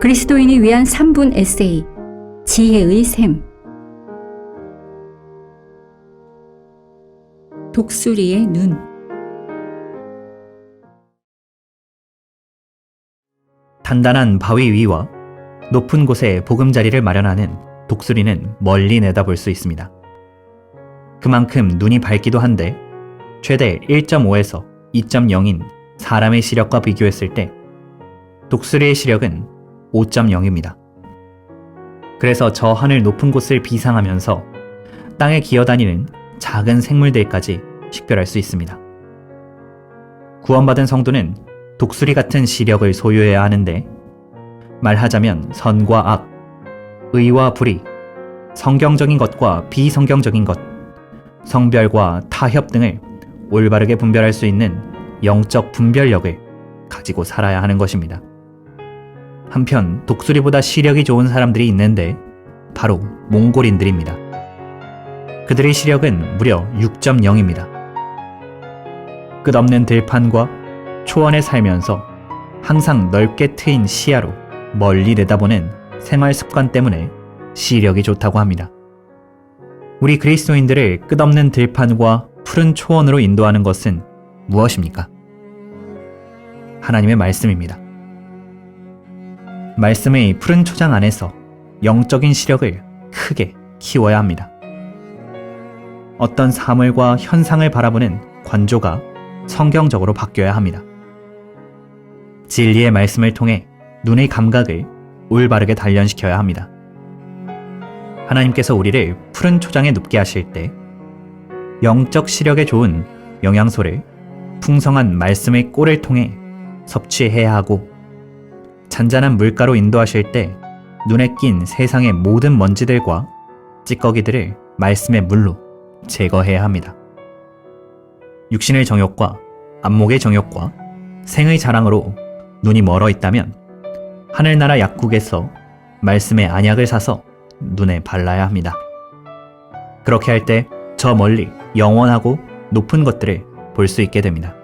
그리스도인이 위한 3분 에세이 지혜의 샘 독수리의 눈 단단한 바위 위와 높은 곳에 보금자리를 마련하는 독수리는 멀리 내다볼 수 있습니다. 그만큼 눈이 밝기도 한데 최대 1.5에서 2.0인 사람의 시력과 비교했을 때 독수리의 시력은 5.0입니다. 그래서 저 하늘 높은 곳을 비상하면서 땅에 기어다니는 작은 생물들까지 식별할 수 있습니다. 구원받은 성도는 독수리 같은 시력을 소유해야 하는데 말하자면 선과 악, 의와 불의, 성경적인 것과 비성경적인 것, 성별과 타협 등을 올바르게 분별할 수 있는 영적 분별력을 가지고 살아야 하는 것입니다. 한편 독수리보다 시력이 좋은 사람들이 있는데 바로 몽골인들입니다. 그들의 시력은 무려 6.0입니다. 끝없는 들판과 초원에 살면서 항상 넓게 트인 시야로 멀리 내다보는 생활 습관 때문에 시력이 좋다고 합니다. 우리 그리스도인들을 끝없는 들판과 푸른 초원으로 인도하는 것은 무엇입니까? 하나님의 말씀입니다. 말씀의 푸른 초장 안에서 영적인 시력을 크게 키워야 합니다. 어떤 사물과 현상을 바라보는 관조가 성경적으로 바뀌어야 합니다. 진리의 말씀을 통해 눈의 감각을 올바르게 단련시켜야 합니다. 하나님께서 우리를 푸른 초장에 눕게 하실 때 영적 시력에 좋은 영양소를 풍성한 말씀의 꼴을 통해 섭취해야 하고 잔잔한 물가로 인도하실 때 눈에 낀 세상의 모든 먼지들과 찌꺼기들을 말씀의 물로 제거해야 합니다. 육신의 정욕과 안목의 정욕과 생의 자랑으로 눈이 멀어 있다면 하늘나라 약국에서 말씀의 안약을 사서 눈에 발라야 합니다. 그렇게 할 때 저 멀리 영원하고 높은 것들을 볼 수 있게 됩니다.